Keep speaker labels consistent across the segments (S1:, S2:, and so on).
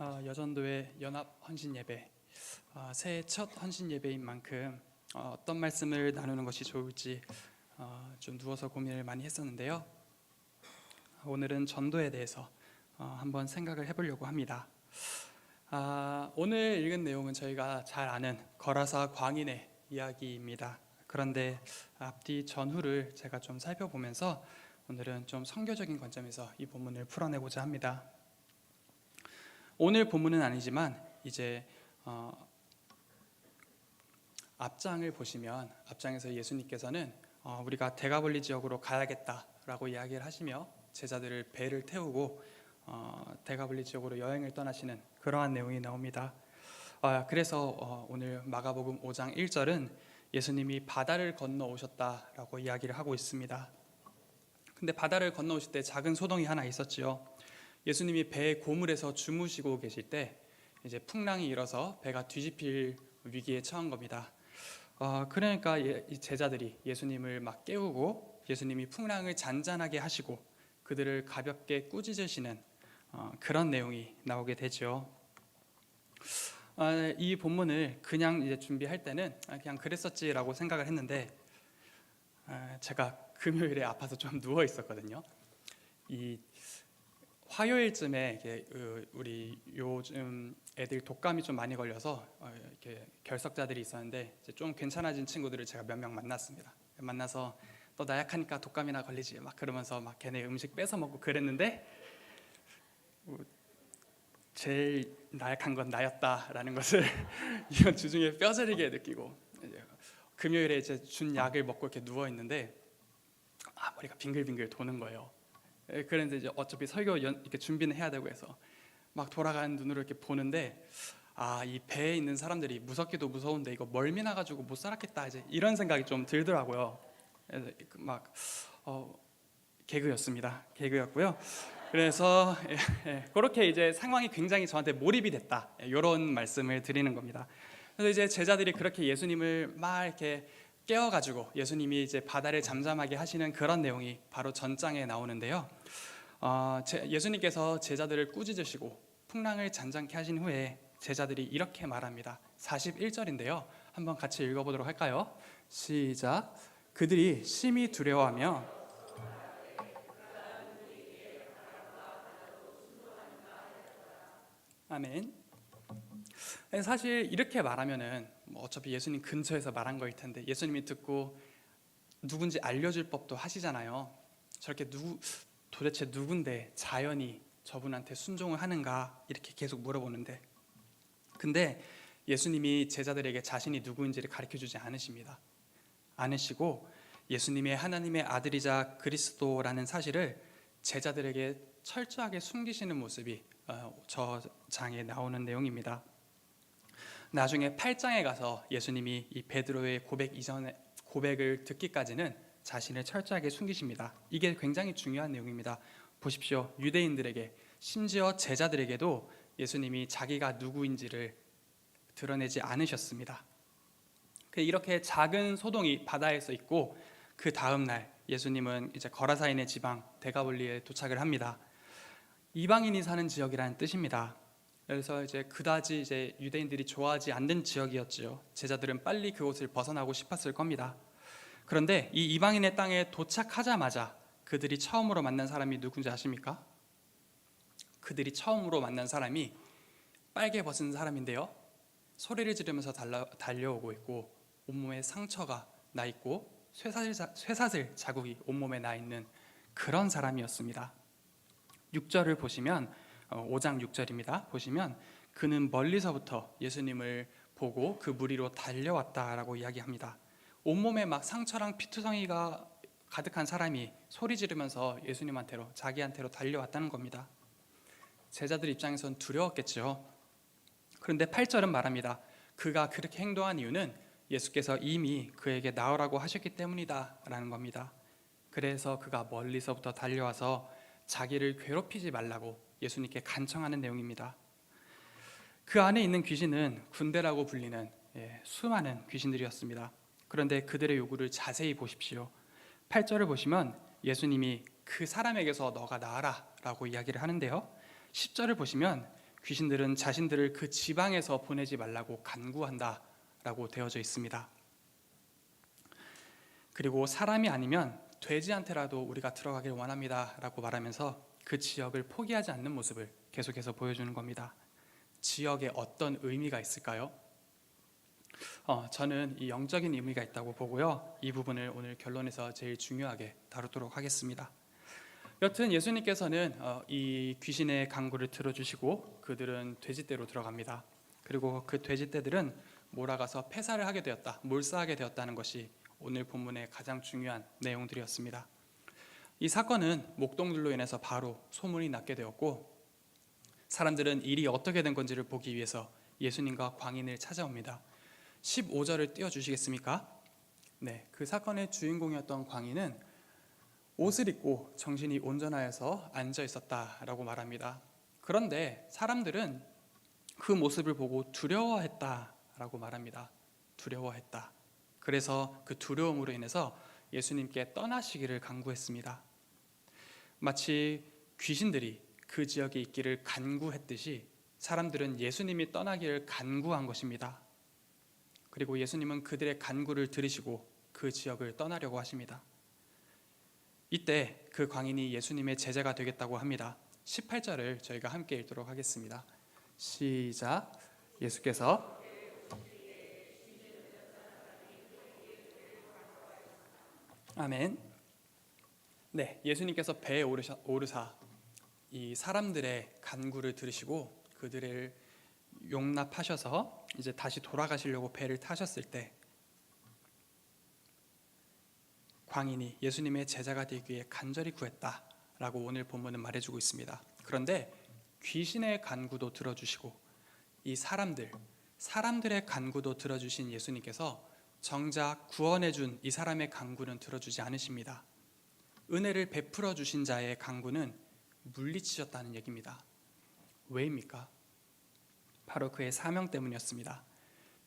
S1: 어, 여전도의 연합 헌신 예배 어, 새해 첫 헌신 예배인 만큼 어, 어떤 말씀을 나누는 것이 좋을지 어, 좀 누워서 고민을 많이 했었는데요. 오늘은 전도에 대해서 어, 한번 생각을 해보려고 합니다. 아, 오늘 읽은 내용은 저희가 잘 아는 거라사 광인의 이야기입니다. 그런데 앞뒤 전후를 제가 좀 살펴보면서 오늘은 좀 성교적인 관점에서 이 본문을 풀어내고자 합니다. 오늘 본문은 아니지만 이제 어, 앞장을 보시면 앞장에서 예수님께서는 어, 우리가 대가볼리 지역으로 가야겠다라고 이야기를 하시며 제자들을 배를 태우고 어, 대가볼리 지역으로 여행을 떠나시는 그러한 내용이 나옵니다. 아, 그래서 어, 오늘 마가복음 5장 1절은 예수님이 바다를 건너 오셨다라고 이야기를 하고 있습니다. 근데 바다를 건너 오실 때 작은 소동이 하나 있었지요. 예수님이 배의 고물에서 주무시고 계실 때 이제 풍랑이 일어서 배가 뒤집힐 위기에 처한 겁니다. 어, 그러니까 예, 이 제자들이 예수님을 막 깨우고 예수님이 풍랑을 잔잔하게 하시고 그들을 가볍게 꾸짖으시는 어, 그런 내용이 나오게 되죠. 아, 이 본문을 그냥 이제 준비할 때는 아, 그냥 그랬었지라고 생각을 했는데 아, 제가 금요일에 아파서 좀 누워 있었거든요. 이 화요일쯤에 이게 그 우리 요즘 애들 독감이 좀 많이 걸려서 어, 이렇게 결석자들이 있었는데 좀 괜찮아진 친구들을 제가 몇 명 만났습니다. 만나서 너 나약하니까 독감이나 걸리지 막 그러면서 막 걔네 음식 뺏어 먹고 그랬는데 어, 제일 나약한 건 나였다라는 것을 이번 주 중에 뼈저리게 느끼고 금요일에 이제 준 약을 먹고 이렇게 누워 있는데 아 머리가 빙글빙글 도는 거예요. 예, 그런데 이제 어차피 설교 연, 이렇게 준비는 해야 되고 해서 막 돌아가는 눈으로 이렇게 보는데 아 이 배에 있는 사람들이 무섭기도 무서운데 이거 멀미 나가지고 못 살았겠다 이제 이런 생각이 좀 들더라고요. 그래서 막 어, 개그였습니다. 개그였고요. 그래서 예, 예, 그렇게 이제 상황이 굉장히 저한테 몰입이 됐다 이런 말씀을 드리는 겁니다. 그래서 이제 제자들이 그렇게 예수님을 막 이렇게 깨워가지고 예수님이 이제 바다를 잠잠하게 하시는 그런 내용이 바로 전장에 나오는데요. 어, 제, 예수님께서 제자들을 꾸짖으시고 풍랑을 잔잔케 하신 후에 제자들이 이렇게 말합니다. 41절인데요. 한번 같이 읽어보도록 할까요? 시작. 그들이 심히 두려워하며 아멘. 사실 이렇게 말하면은 뭐 어차피 예수님 근처에서 말한 거일 텐데 예수님이 듣고 누군지 알려줄 법도 하시잖아요. 저렇게 누구 도대체 누군데 자연이 저분한테 순종을 하는가 이렇게 계속 물어보는데 근데 예수님이 제자들에게 자신이 누구인지를 가르쳐 주지 않으십니다. 않으시고 예수님의 하나님의 아들이자 그리스도라는 사실을 제자들에게 철저하게 숨기시는 모습이 어, 저 장에 나오는 내용입니다. 나중에 8장에 가서 예수님이 이 베드로의 고백 이전에 고백을 듣기까지는 자신을 철저하게 숨기십니다. 이게 굉장히 중요한 내용입니다. 보십시오. 유대인들에게 심지어 제자들에게도 예수님이 자기가 누구인지를 드러내지 않으셨습니다. 그 이렇게 작은 소동이 바다에서 있고 그 다음 날 예수님은 이제 거라사인의 지방 데가볼리에 도착을 합니다. 이방인이 사는 지역이라는 뜻입니다. 그래서 이제 그다지 이제 유대인들이 좋아하지 않는 지역이었지요. 제자들은 빨리 그곳을 벗어나고 싶었을 겁니다. 그런데 이 이방인의 땅에 도착하자마자 그들이 처음으로 만난 사람이 누군지 아십니까? 그들이 처음으로 만난 사람이 빨개 벗은 사람인데요. 소리를 지르면서 달라, 달려오고 있고 온몸에 상처가 나 있고 쇠사슬, 자, 쇠사슬 자국이 온몸에 나 있는 그런 사람이었습니다. 6절을 보시면 5장 어, 6절입니다. 보시면 그는 멀리서부터 예수님을 보고 그 무리로 달려왔다라고 이야기합니다. 온몸에 막 상처랑 피투성이가 가득한 사람이 소리 지르면서 예수님한테로 자기한테로 달려왔다는 겁니다. 제자들 입장에선 두려웠겠죠. 그런데 8절은 말합니다. 그가 그렇게 행동한 이유는 예수께서 이미 그에게 나오라고 하셨기 때문이다라는 겁니다. 그래서 그가 멀리서부터 달려와서 자기를 괴롭히지 말라고 예수님께 간청하는 내용입니다. 그 안에 있는 귀신은 군대라고 불리는 예, 수많은 귀신들이었습니다. 그런데 그들의 요구를 자세히 보십시오. 8절을 보시면 예수님이 그 사람에게서 너가 나아라 라고 이야기를 하는데요. 10절을 보시면 귀신들은 자신들을 그 지방에서 보내지 말라고 간구한다 라고 되어져 있습니다. 그리고 사람이 아니면 돼지한테라도 우리가 들어가길 원합니다 라고 말하면서 그 지역을 포기하지 않는 모습을 계속해서 보여주는 겁니다. 지역에 어떤 의미가 있을까요? 어, 저는 이 영적인 의미가 있다고 보고요. 이 부분을 오늘 결론에서 제일 중요하게 다루도록 하겠습니다. 여튼 예수님께서는 어, 이 귀신의 강구를 들어주시고 그들은 돼지떼로 들어갑니다. 그리고 그 돼지떼들은 몰아가서 폐사를 하게 되었다, 몰사하게 되었다는 것이 오늘 본문의 가장 중요한 내용들이었습니다. 이 사건은 목동들로 인해서 바로 소문이 났게 되었고 사람들은 일이 어떻게 된 건지를 보기 위해서 예수님과 광인을 찾아옵니다. 15절을 띄워 주시겠습니까? 네, 그 사건의 주인공이었던 광인은 옷을 입고 정신이 온전하여서 앉아 있었다라고 말합니다. 그런데 사람들은 그 모습을 보고 두려워했다라고 말합니다. 두려워했다. 그래서 그 두려움으로 인해서 예수님께 떠나시기를 간구했습니다. 마치 귀신들이 그 지역에 있기를 간구했듯이 사람들은 예수님이 떠나기를 간구한 것입니다. 그리고 예수님은 그들의 간구를 들으시고 그 지역을 떠나려고 하십니다. 이때 그 광인이 예수님의 제자가 되겠다고 합니다. 18절을 저희가 함께 읽도록 하겠습니다. 시작. 예수께서 아멘. 네, 예수님께서 배에 오르사, 오르사 이 사람들의 간구를 들으시고 그들을 용납하셔서 이제 다시 돌아가시려고 배를 타셨을 때 광인이 예수님의 제자가 되기 위해 간절히 구했다라고 오늘 본문은 말해주고 있습니다. 그런데 귀신의 간구도 들어주시고 이 사람들 사람들의 간구도 들어주신 예수님께서 정작 구원해준 이 사람의 간구는 들어주지 않으십니다. 은혜를 베풀어 주신 자의 간구는 물리치셨다는 얘기입니다. 왜입니까? 바로 그의 사명 때문이었습니다.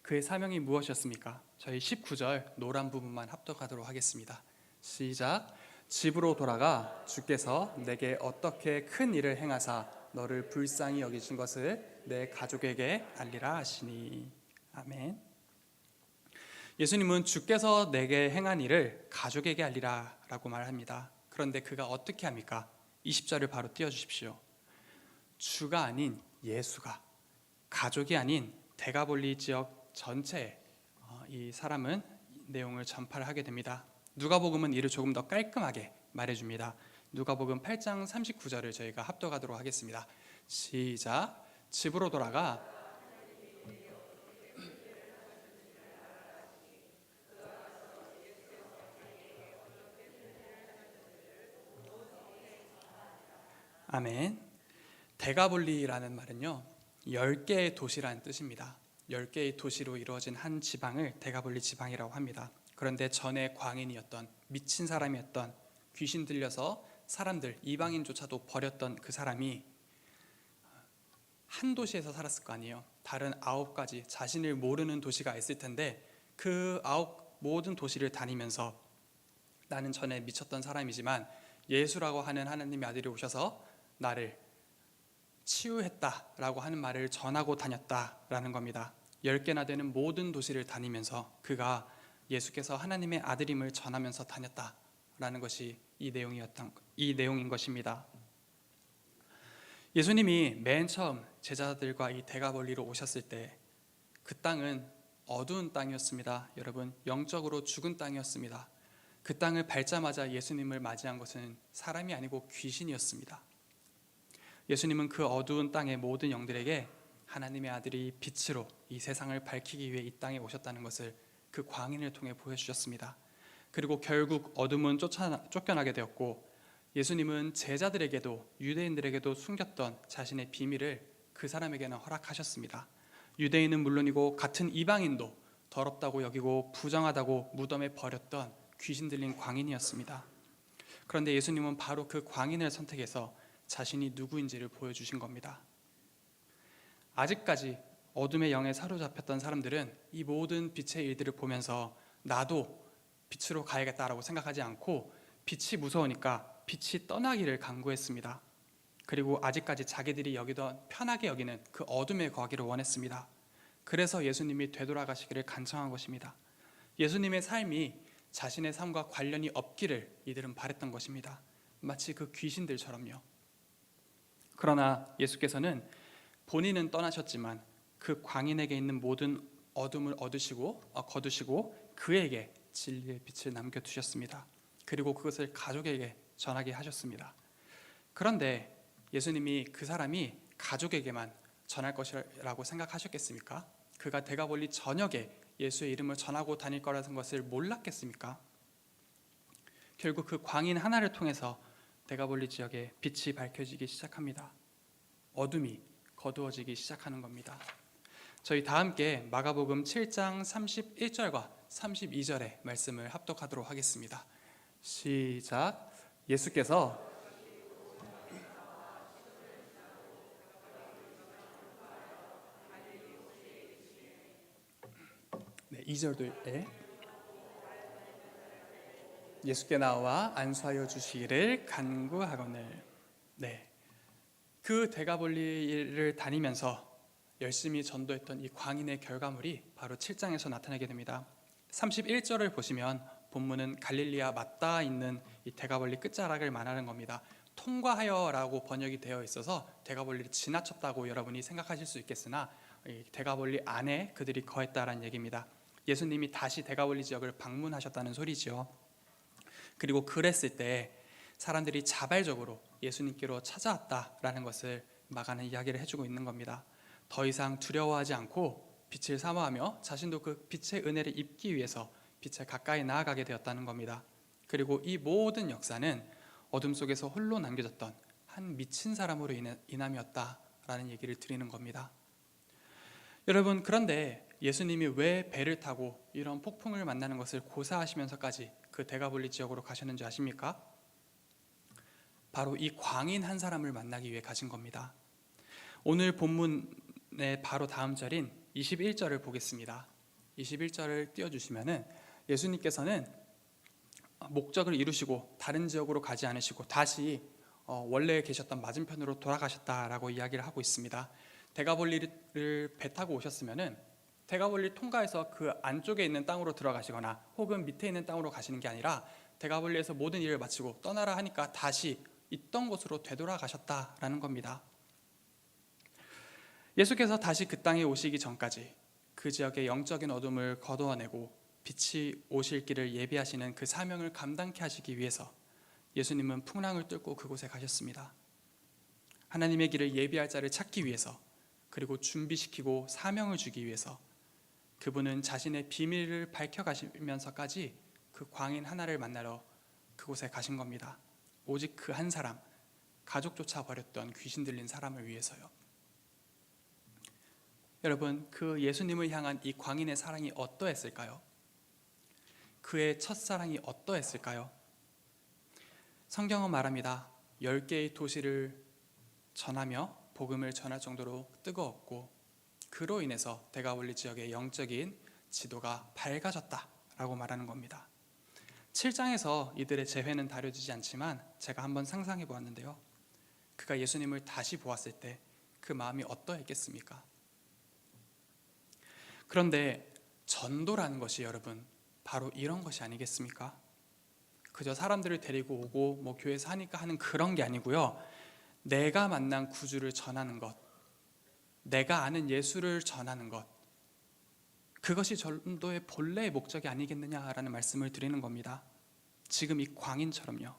S1: 그의 사명이 무엇이었습니까? 저희 19절 노란 부분만 합독하도록 하겠습니다. 시작. 집으로 돌아가 주께서 내게 어떻게 큰 일을 행하사 너를 불쌍히 여기신 것을 내 가족에게 알리라 하시니. 아멘. 예수님은 주께서 내게 행한 일을 가족에게 알리라 라고 말합니다. 그런데 그가 어떻게 합니까? 20절을 바로 띄워 주십시오. 주가 아닌 예수가 가족이 아닌 대가볼리 지역 전체에 어, 이 사람은 내용을 전파를 하게 됩니다. 누가복음은 이를 조금 더 깔끔하게 말해줍니다. 누가복음 8장 39절을 저희가 합독하도록 하겠습니다. 시작. 집으로 돌아가 아멘. 대가볼리라는 말은요. 10개의 도시라는 뜻입니다. 10개의 도시로 이루어진 한 지방을 대가볼리 지방이라고 합니다. 그런데 전에 광인이었던 미친 사람이었던 귀신 들려서 사람들 이방인조차도 버렸던 그 사람이 한 도시에서 살았을 거 아니에요. 다른 아홉 가지 자신을 모르는 도시가 있을 텐데 그 아홉 모든 도시를 다니면서 나는 전에 미쳤던 사람이지만 예수라고 하는 하나님의 아들이 오셔서 나를 치유했다라고 하는 말을 전하고 다녔다라는 겁니다. 열 개나 되는 모든 도시를 다니면서 그가 예수께서 하나님의 아들임을 전하면서 다녔다라는 것이 이 내용이었던 이 내용인 것입니다. 예수님이 맨 처음 제자들과 이 대가벌리로 오셨을 때 그 땅은 어두운 땅이었습니다. 여러분 영적으로 죽은 땅이었습니다. 그 땅을 밟자마자 예수님을 맞이한 것은 사람이 아니고 귀신이었습니다. 예수님은 그 어두운 땅의 모든 영들에게 하나님의 아들이 빛으로 이 세상을 밝히기 위해 이 땅에 오셨다는 것을 그 광인을 통해 보여주셨습니다. 그리고 결국 어둠은 쫓아, 쫓겨나게 되었고 예수님은 제자들에게도 유대인들에게도 숨겼던 자신의 비밀을 그 사람에게는 허락하셨습니다. 유대인은 물론이고 같은 이방인도 더럽다고 여기고 부정하다고 무덤에 버렸던 귀신 들린 광인이었습니다. 그런데 예수님은 바로 그 광인을 선택해서 자신이 누구인지를 보여주신 겁니다. 아직까지 어둠의 영에 사로잡혔던 사람들은 이 모든 빛의 일들을 보면서 나도 빛으로 가야겠다라고 생각하지 않고 빛이 무서우니까 빛이 떠나기를 간구했습니다. 그리고 아직까지 자기들이 여기던 편하게 여기는 그 어둠에 거하기를 원했습니다. 그래서 예수님이 되돌아가시기를 간청한 것입니다. 예수님의 삶이 자신의 삶과 관련이 없기를 이들은 바랬던 것입니다. 마치 그 귀신들처럼요. 그러나 예수께서는 본인은 떠나셨지만 그 광인에게 있는 모든 어둠을 얻으시고 어, 거두시고 그에게 진리의 빛을 남겨 두셨습니다. 그리고 그것을 가족에게 전하게 하셨습니다. 그런데 예수님이 그 사람이 가족에게만 전할 것이라고 생각하셨겠습니까? 그가 대가볼리 저녁에 예수의 이름을 전하고 다닐 거라는 것을 몰랐겠습니까? 결국 그 광인 하나를 통해서 대가볼리 지역에 빛이 밝혀지기 시작합니다. 어둠이 거두어지기 시작하는 겁니다. 저희 다 함께 마가복음 7장 31절과 32절의 말씀을 합독하도록 하겠습니다. 시작. 예수께서 네, 2절도에 예수께 나와 안수하여 주시기를 간구하거늘. 네. 그 대가볼리를 다니면서 열심히 전도했던 이 광인의 결과물이 바로 7장에서 나타나게 됩니다. 31절을 보시면 본문은 갈릴리아 맞닿아 있는 이 대가볼리 끝자락을 말하는 겁니다. 통과하여라고 번역이 되어 있어서 대가볼리를 지나쳤다고 여러분이 생각하실 수 있겠으나 이 대가볼리 안에 그들이 거했다라는 얘기입니다. 예수님이 다시 대가볼리 지역을 방문하셨다는 소리지요. 그리고 그랬을 때 사람들이 자발적으로 예수님께로 찾아왔다라는 것을 마가는 이야기를 해주고 있는 겁니다. 더 이상 두려워하지 않고 빛을 사모하며 자신도 그 빛의 은혜를 입기 위해서 빛에 가까이 나아가게 되었다는 겁니다. 그리고 이 모든 역사는 어둠 속에서 홀로 남겨졌던 한 미친 사람으로 인함이었다라는 얘기를 드리는 겁니다. 여러분 그런데 예수님이 왜 배를 타고 이런 폭풍을 만나는 것을 고사하시면서까지 그 대가볼리 지역으로 가셨는지 아십니까? 바로 이 광인 한 사람을 만나기 위해 가신 겁니다. 오늘 본문의 바로 다음 절인 21절을 보겠습니다. 21절을 띄워 주시면은 예수님께서는 목적을 이루시고 다른 지역으로 가지 않으시고 다시 어, 원래 계셨던 맞은편으로 돌아가셨다라고 이야기를 하고 있습니다. 대가볼리를 배 타고 오셨으면은 대가볼리 통과해서 그 안쪽에 있는 땅으로 들어가시거나 혹은 밑에 있는 땅으로 가시는 게 아니라 대가볼리에서 모든 일을 마치고 떠나라 하니까 다시 있던 곳으로 되돌아가셨다라는 겁니다. 예수께서 다시 그 땅에 오시기 전까지 그 지역의 영적인 어둠을 거두어내고 빛이 오실 길을 예비하시는 그 사명을 감당케 하시기 위해서 예수님은 풍랑을 뚫고 그곳에 가셨습니다. 하나님의 길을 예비할 자를 찾기 위해서 그리고 준비시키고 사명을 주기 위해서 그분은 자신의 비밀을 밝혀 가시면서까지 그 광인 하나를 만나러 그곳에 가신 겁니다. 오직 그 한 사람, 가족조차 버렸던 귀신 들린 사람을 위해서요. 여러분, 그 예수님을 향한 이 광인의 사랑이 어떠했을까요? 그의 첫사랑이 어떠했을까요? 성경은 말합니다. 열 개의 도시를 전하며 복음을 전할 정도로 뜨거웠고 그로 인해서 대가올리 지역의 영적인 지도가 밝아졌다라고 말하는 겁니다. 7장에서 이들의 재회는 다뤄지지 않지만 제가 한번 상상해 보았는데요. 그가 예수님을 다시 보았을 때 그 마음이 어떠했겠습니까? 그런데 전도라는 것이 여러분 바로 이런 것이 아니겠습니까? 그저 사람들을 데리고 오고 뭐 교회에서 하니까 하는 그런 게 아니고요. 내가 만난 구주를 전하는 것, 내가 아는 예수를 전하는 것, 그것이 전도의 본래의 목적이 아니겠느냐라는 말씀을 드리는 겁니다. 지금 이 광인처럼요.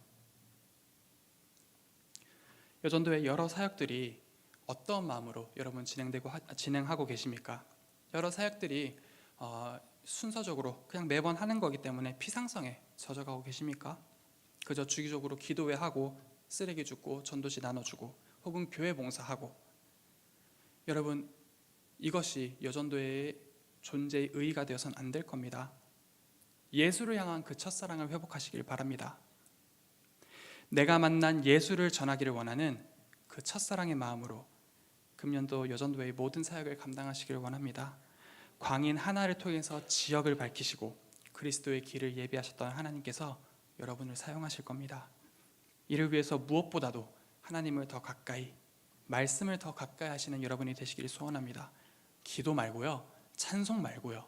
S1: 여전도의 여러 사역들이 어떤 마음으로 여러분 진행되고 하, 진행하고 계십니까? 여러 사역들이 어, 순서적으로 그냥 매번 하는 거기 때문에 피상성에 젖어가고 계십니까? 그저 주기적으로 기도회 하고 쓰레기 줍고 전도지 나눠주고 혹은 교회 봉사하고 여러분 이것이 여전도의 존재의 의의가 되어선 안될 겁니다. 예수를 향한 그 첫사랑을 회복하시길 바랍니다. 내가 만난 예수를 전하기를 원하는 그 첫사랑의 마음으로 금년도 여전도의 모든 사역을 감당하시기를 원합니다. 광인 하나를 통해서 지역을 밝히시고 그리스도의 길을 예비하셨던 하나님께서 여러분을 사용하실 겁니다. 이를 위해서 무엇보다도 하나님을 더 가까이 말씀을 더 가까이 하시는 여러분이 되시길 소원합니다. 기도 말고요. 찬송 말고요.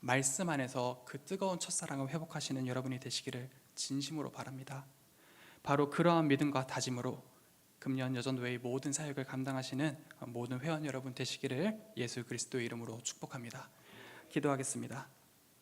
S1: 말씀 안에서 그 뜨거운 첫사랑을 회복하시는 여러분이 되시기를 진심으로 바랍니다. 바로 그러한 믿음과 다짐으로 금년 여전도회의 모든 사역을 감당하시는 모든 회원 여러분 되시기를 예수 그리스도의 이름으로 축복합니다. 기도하겠습니다.